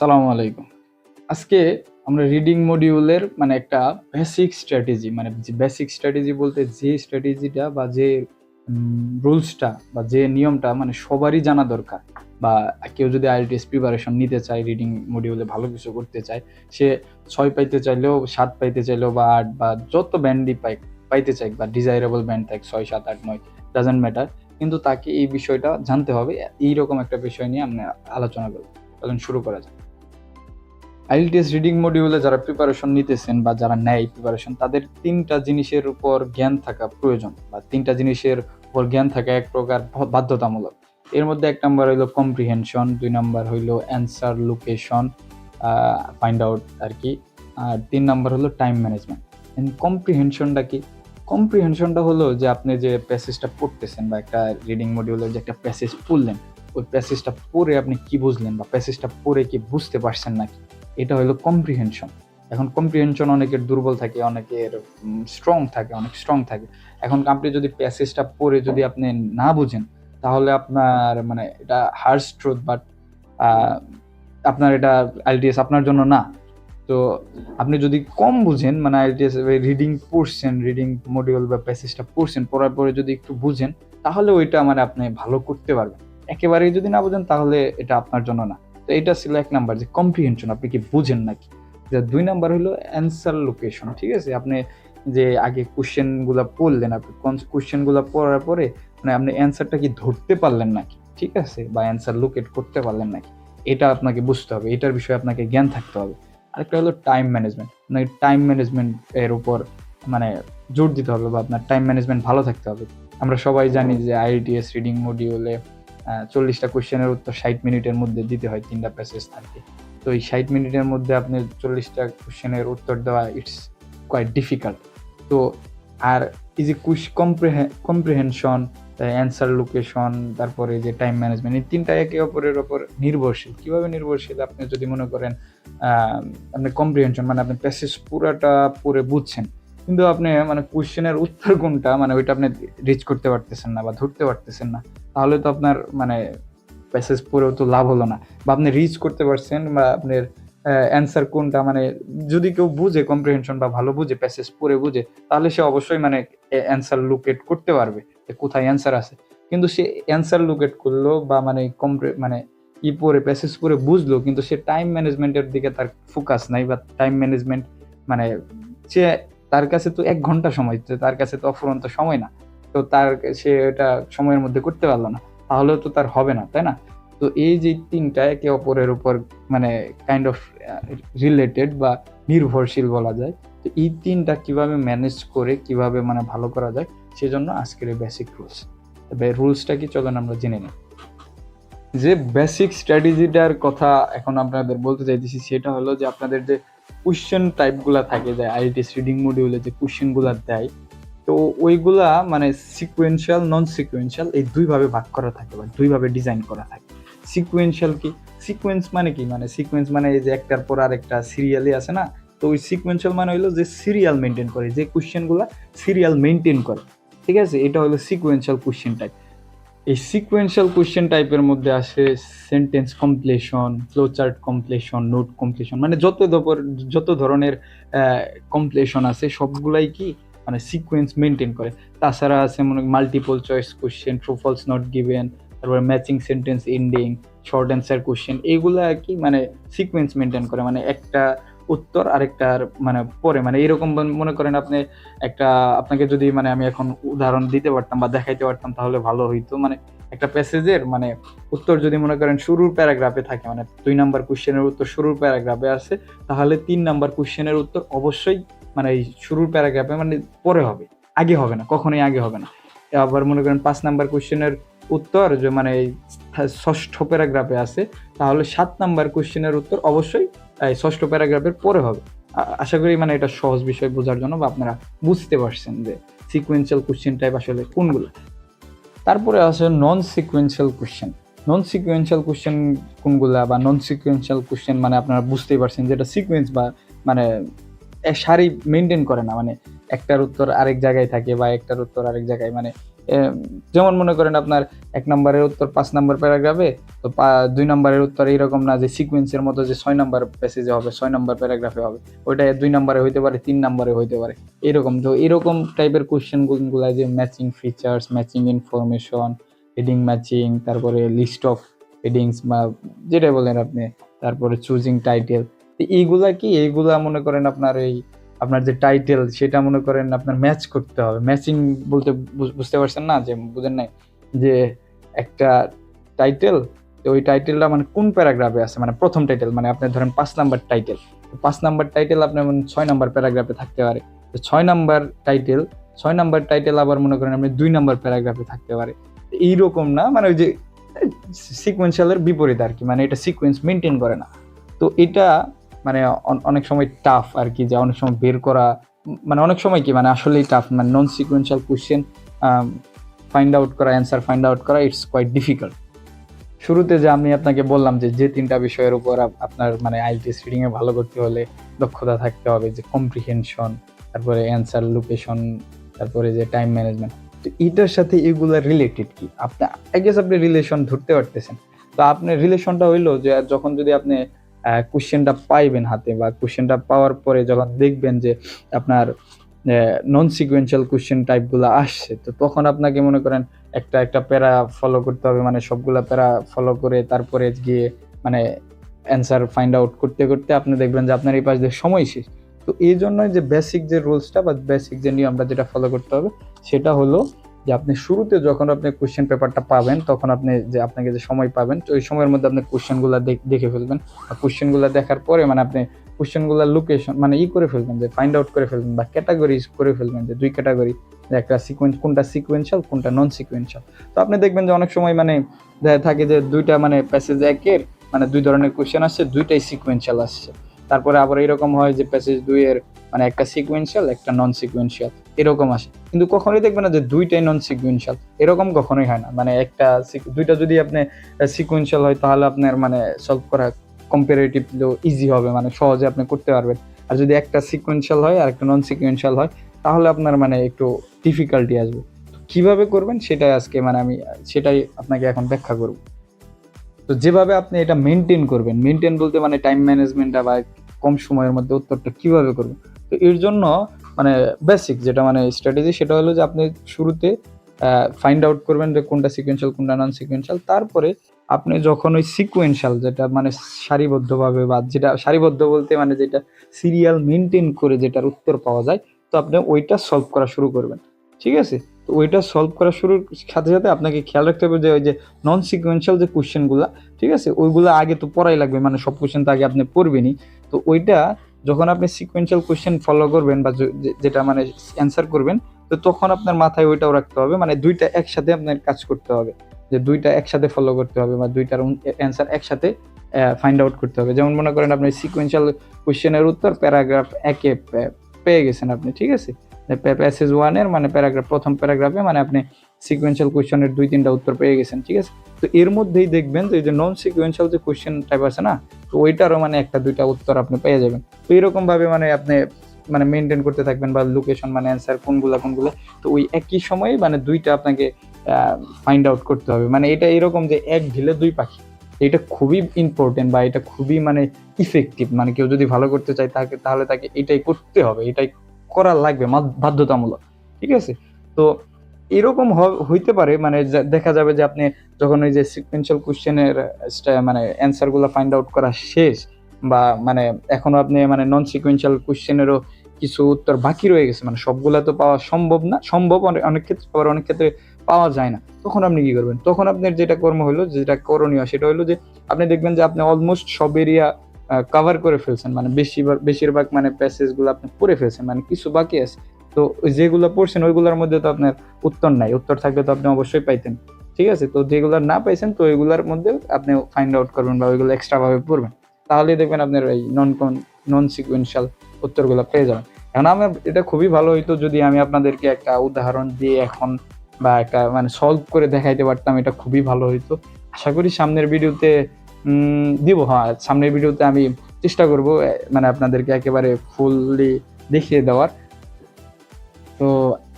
সালামু আলাইকুম। আজকে আমরা রিডিং মডিউলের মানে একটা বেসিক স্ট্র্যাটেজি মানে বেসিক স্ট্র্যাটেজি বলতে যে স্ট্র্যাটেজিটা বা যে রুলসটা বা যে নিয়মটা মানে সবারই জানা দরকার। বা কেউ যদি আইএলটিএস প্রিপারেশন নিতে চায় রিডিং মডিউলে ভালো কিছু করতে চায়, সে ছয় পাইতে চাইলেও, সাত পাইতে চাইলেও বা আট বা যত ব্যান্ডই পাই, পাইতে চাই, বা ডিজাইরেবল ব্যান্ড থাক, ছয়, সাত, আট, নয় ডাজেন্ট ম্যাটার কিন্তু তাকে এই বিষয়টা জানতে হবে, এইরকম একটা বিষয় নিয়ে আমরা আলোচনা করব। চলুন শুরু করা যাক। আইএলটিএস রিডিং মডিউলে যারা প্রিপারেশন নিতেছেন বা যারা নেয় প্রিপারেশন তাদের তিনটা জিনিসের উপর জ্ঞান থাকা প্রয়োজন বা তিনটা জিনিসের উপর জ্ঞান থাকা এক প্রকার বাধ্যতামূলক। এর মধ্যে এক নাম্বার হইল কম্প্রিহেনশন দুই নাম্বার হইল অ্যান্সার লোকেশন ফাইন্ড আউট আর কি। আর তিন নাম্বার হলো টাইম ম্যানেজমেন্ট কম্প্রিহেনশনটা কি? কম্প্রিহেনশনটা হলো যে আপনি যে প্যাসেজটা পড়তেছেন বা একটা রিডিং মডিউলের যে একটা প্যাসেজ পড়লেন, ওই প্যাসেজটা পড়ে আপনি কি বুঝলেন বা প্যাসেজটা পড়ে কি বুঝতে পারছেন নাকি? এটা হলো কম্প্রিহেনশন এখন কম্প্রিহেনশন অনেকের দুর্বল থাকে, অনেকের স্ট্রং থাকে, অনেক স্ট্রং থাকে। এখন আপনি যদি প্যাসেজটা পড়ে যদি আপনি না বুঝেন, তাহলে আপনার মানে এটা হার্স ট্রুথ বাট আপনার এটা আইডিএস আপনার জন্য না। তো আপনি যদি কম বুঝেন মানে আইডিএস রিডিং পড়ছেন রিডিং মডিউল বা প্যাসেজটা পড়ছেন, পড়ার পরে যদি একটু বুঝেন, তাহলে ওইটা মানে আপনি ভালো করতে পারবেন। একেবারেই যদি না বুঝেন, তাহলে এটা আপনার জন্য না। তো এটা ছিল এক নাম্বার, যে কম্প্রিহেনশন আপনি কি বুঝেন নাকি? যে দুই নাম্বার হলো অ্যান্সার লোকেশন ঠিক আছে? আপনি যে আগে কোশ্চেনগুলো পড়লেন, আপনি কোশ্চেনগুলো পড়ার পরে মানে আপনি অ্যান্সারটা কি ধরতে পারলেন নাকি? ঠিক আছে? বা অ্যান্সার লোকেট করতে পারলেন নাকি? এটা আপনাকে বুঝতে হবে, এটার বিষয়ে আপনাকে জ্ঞান থাকতে হবে। আরেকটা হলো টাইম ম্যানেজমেন্ট আপনাকে টাইম ম্যানেজমেন্ট এর উপর মানে জোর দিতে হবে বা আপনার টাইম ম্যানেজমেন্ট ভালো থাকতে হবে। আমরা সবাই জানি যে আইটিএস রিডিং মডিউলে চল্লিশটা কোশ্চেনের উত্তর ষাট মিনিটের মধ্যে দিতে হয় তিনটা প্যাসেজ থাকে। তো এই ষাট মিনিটের মধ্যে আপনি চল্লিশটা কোশ্চেনের উত্তর দেওয়া ইটস কোয়াইট ডিফিকাল্ট তো আর এই যে কুশ কম্প্রিহেনশন অ্যান্সার লোকেশন তারপরে যে টাইম ম্যানেজমেন্ট এই তিনটা একে অপরের ওপর নির্ভরশীল। কীভাবে নির্ভরশীল? আপনি যদি মনে করেন আপনি কম্প্রিহেনশন মানে আপনি প্যাসেজ পুরাটা পড়ে বুঝছেন, কিন্তু আপনি মানে কোশ্চেনের উত্তর কোনটা? মানে ওইটা আপনি রিচ করতে পারতেছেন না বা ধরতে পারতেছেন না। তাহলে তো আপনার মানে প্যাসেজ পড়েও তো লাভ হলো না। বা আপনি রিচ করতে পারছেন বা আপনার অ্যান্সার কোনটা মানে যদি কেউ বুঝে কম্প্রিহেনশন বা ভালো বুঝে প্যাসেজ পড়ে বুঝে, তাহলে সে অবশ্যই মানে অ্যান্সার লোকেট করতে পারবে যে কোথায় অ্যান্সার আছে। কিন্তু সে অ্যান্সার লোকেট করল বা মানে কম্প্রে মানে ই পড়ে প্যাসেজ পড়ে বুঝলো, কিন্তু সে টাইম ম্যানেজমেন্টের দিকে তার ফোকাস নাই বা টাইম ম্যানেজমেন্ট মানে সে তার কাছে তো এক ঘণ্টা সময়, তার কাছে তো অফুরন্ত সময় না। তো তার সে এটা সময়ের মধ্যে করতে পারল না। তাহলেও তো তার হবে না, তাই না? তো এই যে তিনটা একে অপরের উপর মানে কাইন্ড অফ রিলেটেড বা নির্ভরশীল বলা যায়, তো এই তিনটা কীভাবে ম্যানেজ করে, কীভাবে মানে ভালো করা যায়, সেজন্য আজকের এই বেসিক রুলস তবে রুলসটা কি চলেন আমরা জেনে নিই। যে বেসিক স্ট্র্যাটেজিটার কথা এখন আপনাদের বলতে চাইতেছি, সেটা হলো যে আপনাদের যে কোশ্চেন টাইপগুলা থাকে, যে আইটিএস রিডিং মডিউলে যে কোশ্চেনগুলা দেয় তো ওইগুলা মানে সিকুয়েন্সিয়াল নন সিকুয়েন্সিয়াল এই দুইভাবে ভাগ করা থাকে বা দুইভাবে ডিজাইন করা থাকে। সিকুয়েন্সিয়াল কি? সিকোয়েন্স মানে কি? মানে সিকুয়েন্স মানে এই যে একটার পর আর একটা সিরিয়ালই আছে না? তো ওই সিকুয়েন্সিয়াল মানে হলো যে সিরিয়াল মেনটেন করে, যে কোশ্চেনগুলো সিরিয়াল মেনটেন করে। ঠিক আছে? এটা হলো সিকুয়েন্সিয়াল কোশ্চেন টাইপ এই সিকুয়েন্সিয়াল কোশ্চেন টাইপের মধ্যে আসে sentence completion flowchart completion note completion মানে যত যত ধরনের কমপ্লিশন আছে সবগুলাই কি? মানে সিকোয়েন্স মেনটেন করে। তাছাড়া আছে মনে multiple choice question true false not given তারপরে matching sentence ending short answer question এইগুলো আর কি মানে সিকোয়েন্স মেনটেন করে। মানে একটা উত্তর আরেকটার মানে পরে। মানে এরকম মনে করেন আপনি একটা, আপনাকে যদি মানে আমি এখন উদাহরণ দিতে পারতাম বা দেখাইতে পারতাম, তাহলে ভালো হইতো। মানে একটা প্যাসেজের মানে উত্তর যদি মনে করেন শুরুর প্যারাগ্রাফে থাকে মানে দুই নাম্বার কোশ্চেনের উত্তর শুরুর প্যারাগ্রাফে আছে, তাহলে তিন নাম্বার কোশ্চেনের উত্তর অবশ্যই মানে এই শুরুর প্যারাগ্রাফে মানে পরে হবে, আগে হবে না, কখনোই আগে হবে না। আবার মনে করেন পাঁচ নাম্বার কোশ্চেনের উত্তর যে মানে ষষ্ঠ প্যারাগ্রাফে আছে, তাহলে সাত নাম্বার কোশ্চেনের উত্তর অবশ্যই এই ষষ্ঠ প্যারাগ্রাফের পরে হবে। আশা করি মানে এটা সহজ বিষয় বোঝার জন্য বা আপনারা বুঝতে পারছেন যে সিকুয়েন্সিয়াল কোশ্চেন টাইপ আসলে কোনগুলো। তারপরে আছে non sequential question non sequential question কোনগুলা বা নন সিকুয়েন্সিয়াল কোশ্চেন মানে আপনারা বুঝতেই পারছেন যেটা সিকুয়েন্স বা মানে সারি মেনটেন করে না মানে একটার উত্তর আরেক জায়গায় থাকে বা একটার উত্তর আরেক জায়গায় মানে যেমন মনে করেন আপনার এক নম্বরের উত্তর পাঁচ নম্বর প্যারাগ্রাফে, তো দুই নম্বরের উত্তর এইরকম না যে সিকোয়েন্সের মতো যে ছয় নম্বর প্যাসেজে হবে, ছয় নম্বর প্যারাগ্রাফে হবে, ওইটা দুই নম্বরে হইতে পারে, তিন নম্বরে হইতে পারে, এরকম। তো এরকম টাইপের কোশ্চেনগুলো যে matching features matching information heading matching তারপরে লিস্ট অফ হেডিংস বা যেটা বলেন আপনি, তারপরে চুজিং টাইটেল এইগুলা কি? এইগুলা মনে করেন আপনার এই, আপনার যে টাইটেল সেটা মনে করেন আপনার ম্যাচ করতে হবে। ম্যাচিং বলতে বুঝতে পারছেন না? যে বুঝেন নাই? যে একটা টাইটেল ওই টাইটেলটা মানে কোন প্যারাগ্রাফে আছে? মানে প্রথম টাইটেল মানে আপনি ধরেন পাঁচ নাম্বার টাইটেল পাঁচ নাম্বার টাইটেল আপনার মানে ছয় নাম্বার প্যারাগ্রাফে থাকতে পারে। তো ছয় নাম্বার টাইটেল ছয় নাম্বার টাইটেল আবার মনে করেন আপনি দুই নাম্বার প্যারাগ্রাফে থাকতে পারে। এইরকম না? মানে ওই যে সিকোয়েন্সিয়ালের বিপরীত আর কি। মানে এটা সিকোয়েন্স মেনটেন করে না। তো এটা মানে অন- অনেক সময় টাফ আর কি যে অনেক সময় বের করা মানে অনেক সময় কি মানে আসলেই টাফ মানে non sequential question find out করা অ্যান্সার ফাইন্ড আউট করা ইটস কোয়াইট ডিফিকাল্ট শুরুতে যে আমি আপনাকে বললাম যে যে তিনটা বিষয়ের উপর আপনার মানে আইএলটিএস রিডিং এ ভালো করতে হলে দক্ষতা থাকতে হবে, যে কম্প্রিহেনশন তারপরে অ্যান্সার লোকেশন তারপরে যে টাইম ম্যানেজমেন্ট তো এটার সাথে এগুলা রিলেটেড কি? আপনি আই গেস আপনি রিলেশন ধরতে পারতেছেন। তো আপনার রিলেশনটা হইল যে, যখন যদি আপনি কোশ্চেনটা পাইবেন হাতে বা কোশ্চেনটা পাওয়ার পরে যখন দেখবেন যে আপনার নন সিকুয়েন্সিয়াল কোশ্চেন টাইপগুলো আসছে, তো তখন আপনাকে মনে করেন একটা একটা প্যারা ফলো করতে হবে। মানে সবগুলা প্যারা ফলো করে তারপরে গিয়ে মানে অ্যান্সার ফাইন্ড আউট করতে করতে আপনি দেখবেন যে আপনার এই পাশ দিয়ে সময় শেষ। তো এই জন্যই যে বেসিক যে রুলসটা বা বেসিক যে নিয়মটা যেটা ফলো করতে হবে, সেটা হলো যে আপনি শুরুতে যখন আপনি কোশ্চেন পেপারটা পাবেন, তখন আপনি যে আপনাকে যে সময় পাবেন, তো ওই সময়ের মধ্যে আপনি কোশ্চেনগুলো দেখে ফেলবেন। আর কোশ্চেনগুলো দেখার পরে মানে আপনি কোশ্চেনগুলোর লোকেশন মানে ই করে ফেলবেন যে ফাইন্ড আউট করে ফেলবেন বা ক্যাটাগরি করে ফেলবেন যে দুই ক্যাটাগরি একটা সিকোয়েন্স কোনটা সিকোয়েন্সিয়াল কোনটা নন সিকোয়েন্সিয়াল তো আপনি দেখবেন যে অনেক সময় মানে দেখা থাকে যে দুইটা মানে প্যাসেজ একের মানে দুই ধরনের কোশ্চেন আসছে, দুইটাই সিকোয়েন্সিয়াল আসছে। তারপরে আবার এরকম হয় যে প্যাসেজ দুইয়ের মানে একটা সিকুয়েন্সিয়াল একটা নন সিকুয়েন্সিয়াল এরকম আসে। কিন্তু কখনোই দেখবেন না যে দুইটাই নন সিকোয়েন্সিয়াল এরকম কখনোই হয় না। মানে একটা দুইটা যদি আপনি সিকোয়েন্সিয়াল হয়, তাহলে আপনার মানে সলভ করা কম্পারেটিভলি ইজি হবে মানে সহজে আপনি করতে পারবেন। আর যদি একটা সিকুয়েন্সিয়াল হয় আর একটা নন সিকোয়েন্সিয়াল হয়, তাহলে আপনার মানে একটু ডিফিকাল্টি আসবে। কীভাবে করবেন সেটাই আজকে মানে আমি, সেটাই আপনাকে এখন ব্যাখ্যা করব। তো যেভাবে আপনি এটা মেনটেন করবেন মেনটেন বলতে মানে টাইম ম্যানেজমেন্টটা বা কম সময়ের মধ্যে উত্তরটা কীভাবে করবেন তো এর জন্য মানে বেসিক যেটা মানে স্ট্র্যাটেজি সেটা হলো যে আপনি শুরুতে ফাইন্ড আউট করবেন যে কোনটা সিকোয়েন্সিয়াল কোনটা নন সিকোয়েন্সিয়াল তারপরে আপনি যখন ওই সিকোয়েন্সিয়াল যেটা মানে সারিবদ্ধভাবে বা যেটা সারিবদ্ধ বলতে মানে যেটা সিরিয়াল মেনটেন করে যেটার উত্তর পাওয়া যায়, তো আপনি ওইটা সলভ করা শুরু করবেন। ঠিক আছে? তো ওইটা সলভ করা শুরুর সাথে সাথে আপনাকে খেয়াল রাখতে হবে যে ওই যে নন সিকোয়েন্সিয়াল যে কোশ্চেনগুলো ঠিক আছে? ওইগুলো আগে তো পড়াই লাগবে মানে সব কোশ্চেন তো আগে আপনি পড়বেনই। তো ওইটা যখন আপনি সিকোয়েন্সিয়াল কোশ্চেন ফলো করবেন বা যেটা মানে অ্যান্সার করবেন, তো তখন আপনার মাথায় ওইটাও রাখতে হবে। মানে দুইটা একসাথে আপনার কাজ করতে হবে। যে দুইটা একসাথে ফলো করতে হবে বা দুইটার অ্যান্সার একসাথে ফাইন্ড আউট করতে হবে। যেমন মনে করেন আপনি সিকোয়েন্সিয়াল কোশ্চেনের উত্তর প্যারাগ্রাফ একে পেয়ে গেছেন আপনি, ঠিক আছে? প্যাসেজ ওয়ানের মানে প্যারাগ্রাফ প্রথম প্যারাগ্রাফে মানে আপনি সিকোয়েন্সিয়াল কোশ্চেনের দুই, তিনটা উত্তর পেয়ে গেছেন, ঠিক আছে? তো এর মধ্যেই দেখবেন যে যে নন সিকোয়েন্সিয়াল যে কোশ্চেন টাইপ আছে না, তো ওইটারও মানে একটা, দুইটা উত্তর আপনি পেয়ে যাবেন। তো এরকম ভাবে মানে আপনি মানে মেনটেন করতে থাকবেন বা লোকেশন মানে অ্যান্সার কোনগুলো কোনগুলো, তো ওই একই সময়ে মানে দুইটা আপনাকে ফাইন্ড আউট করতে হবে। মানে এটা এরকম যে এক ঢিলে দুই পাখি, এটা খুবই ইম্পর্টেন্ট বা এটা খুবই মানে ইফেক্টিভ মানে কেউ যদি ভালো করতে চায় তাকে, তাহলে তাকে এটাই করতে হবে, এটাই করা লাগবে বাধ্যতামূলক, ঠিক আছে? তো এরকম হইতে পারে মানে দেখা যাবে যে আপনি যখন ওই যে সিকুয়েন্সিয়াল কোশ্চেনের মানে অ্যান্সারগুলো ফাইন্ড আউট করা শেষ বা মানে এখনও আপনি মানে নন সিকুয়েন্সিয়াল কোশ্চেনেরও কিছু উত্তর বাকি রয়ে গেছে মানে সবগুলা তো পাওয়া সম্ভব না, সম্ভব অনেক ক্ষেত্রে, আবার অনেক ক্ষেত্রে পাওয়া যায় না। তখন আপনি কি করবেন? তখন আপনার যেটা কর্ম হলো যেটা করণীয়, সেটা হলো যে আপনি দেখবেন যে আপনি অলমোস্ট সব এরিয়া কভার করে ফেলছেন মানে বেশিরভাগ বেশিরভাগ মানে প্যাসেজগুলো আপনি পড়ে ফেলছেন মানে কিছু বাকি আছে। তো যেগুলো পড়ছেন, ওইগুলোর মধ্যে তো আপনার উত্তর নাই। উত্তর থাকলে তো আপনি অবশ্যই পাইতেন। ঠিক আছে? তো যেগুলো না পাইছেন, তো ওইগুলোর মধ্যে আপনি ফাইন্ড আউট করবেন বা ওইগুলো এক্সট্রাভাবে পড়বেন। তাহলেই দেখবেন আপনার এই নন কন নন সিকুয়েন্সিয়াল উত্তরগুলো পেয়ে যাবেন। এখন আমার এটা খুবই ভালো হইতো যদি আমি আপনাদেরকে একটা উদাহরণ দিয়ে এখন বা একটা মানে সলভ করে দেখাইতে পারতাম, এটা খুবই ভালো হইতো। আশা করি সামনের ভিডিওতে দিব। হ্যাঁ সামনের ভিডিওতে আমি চেষ্টা করব মানে আপনাদেরকে একেবারে ফুললি দেখিয়ে দেওয়ার। তো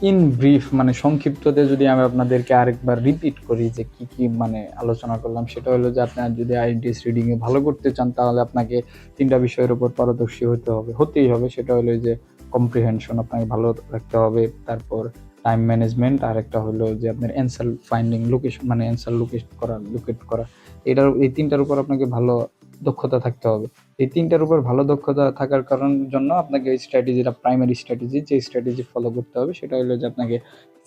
ইন ব্রিফ মানে সংক্ষিপ্ততে যদি আমি আপনাদেরকে আরেকবার রিপিট করি যে কি কি মানে আলোচনা করলাম, সেটা হলো যে আপনার যদি আইডিএস রিডিং এ ভালো করতে চান, তাহলে আপনাকে তিনটা বিষয়ের উপর পারদর্শী হতে হবে। হতেই হবে, সেটা হলো যে কম্প্রিহেনশন আপনাকে ভালো রাখতে হবে, তারপর টাইম ম্যানেজমেন্ট আর একটা হলো যে আপনার অ্যান্সার ফাইন্ডিং লোকেশন মানে অ্যান্সার লোকেট করা লোকেট করা। এটার, এই তিনটার উপর আপনাকে ভালো দক্ষতা থাকতে হবে। এই তিনটার উপর ভালো দক্ষতা থাকার কারণ জন্য আপনাকে এই স্ট্র্যাটেজিটা প্রাইমারি স্ট্র্যাটেজি যে স্ট্র্যাটেজি ফলো করতে হবে, সেটা হলো যে আপনাকে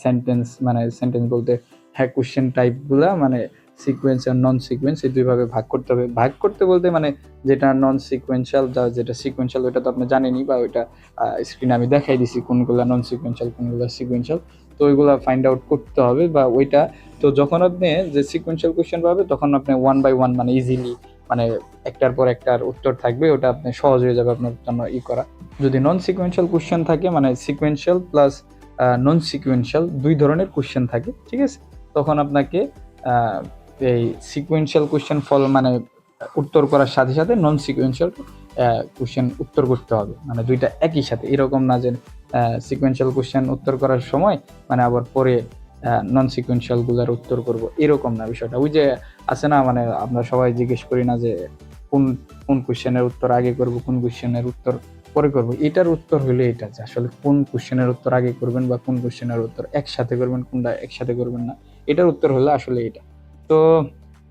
সেন্টেন্স মানে সেন্টেন্স বলতে হ্যাঁ কোশ্চেন টাইপগুলা মানে সিকোয়েন্স আর নন সিকোয়েন্স এই দুইভাবে ভাগ করতে হবে। ভাগ করতে বলতে মানে যেটা নন সিকোয়েন্সিয়াল যা যেটা সিকোয়েন্সিয়াল ওটা তো আপনি জানেনই, বা ওইটা স্ক্রিনে আমি দেখাই দিছি কোনগুলো নন সিকোয়েন্সিয়াল কোনগুলো সিকোয়েন্সিয়াল তো ওইগুলো ফাইন্ড আউট করতে হবে, বা ওইটা, তো যখন আপনি যে সিকোয়েন্সিয়াল কোশ্চেন পাবে, তখন আপনি ওয়ান বাই ওয়ান মানে ইজিলি মানে একটার পর একটার উত্তর থাকবে, ওটা আপনি সহজ হয়ে যাবে আপনার জন্য ই করা। যদি নন সিকুয়েন্সিয়াল কোশ্চেন থাকে মানে সিকুয়েন্সিয়াল প্লাস নন সিকুয়েন্সিয়াল দুই ধরনের কোশ্চেন থাকে, ঠিক আছে? তখন আপনাকে এই সিকোয়েন্সিয়াল কোশ্চেন ফল মানে উত্তর করার সাথে সাথে নন সিকুয়েন্সিয়াল কোশ্চেন উত্তর করতে হবে। মানে দুইটা একই সাথে। এরকম না যে সিকুয়েন্সিয়াল কোশ্চেন উত্তর করার সময় মানে আবার পরে নন সিকোয়েন্সিয়ালগুলার উত্তর করব। এরকম না বিষয়টা। ওই যে আছে না মানে আমরা সবাই জিজ্ঞেস করি না যে কোন কোন কোশ্চেনের উত্তর আগে করব, কোন কোশ্চেনের উত্তর পরে করব। এটার উত্তর হলো এটা যে আসলে কোন কোশ্চেনের উত্তর আগে করবেন বা কোন কোশ্চেনের উত্তর একসাথে করবেন, কোনটা একসাথে করবেন না, এটার উত্তর হলো আসলে এটা। তো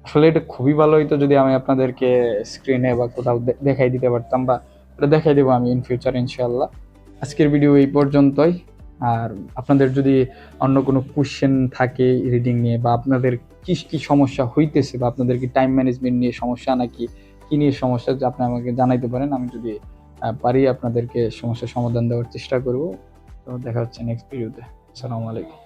আসলে এটা খুবই ভালো হইতো যদি আমি আপনাদেরকে স্ক্রিনে বা কোথাও দেখাই দিতে পারতাম বা এটা দেখাই দেবো আমি ইন ফিউচার ইনশাল্লাহ আজকের ভিডিও এই পর্যন্তই। আর আপনাদের যদি অন্য কোনো কোশ্চেন থাকে রিডিং নিয়ে বা আপনাদের কী কী সমস্যা হইতেছে বা আপনাদের কি টাইম ম্যানেজমেন্ট নিয়ে সমস্যা নাকি কি নিয়ে সমস্যা আপনি আমাকে জানাইতে পারেন, আমি যদি পারি আপনাদেরকে সমস্যার সমাধান দেওয়ার চেষ্টা করব। তো দেখা হচ্ছে নেক্সট ভিডিওতে আসসালামু আলাইকুম।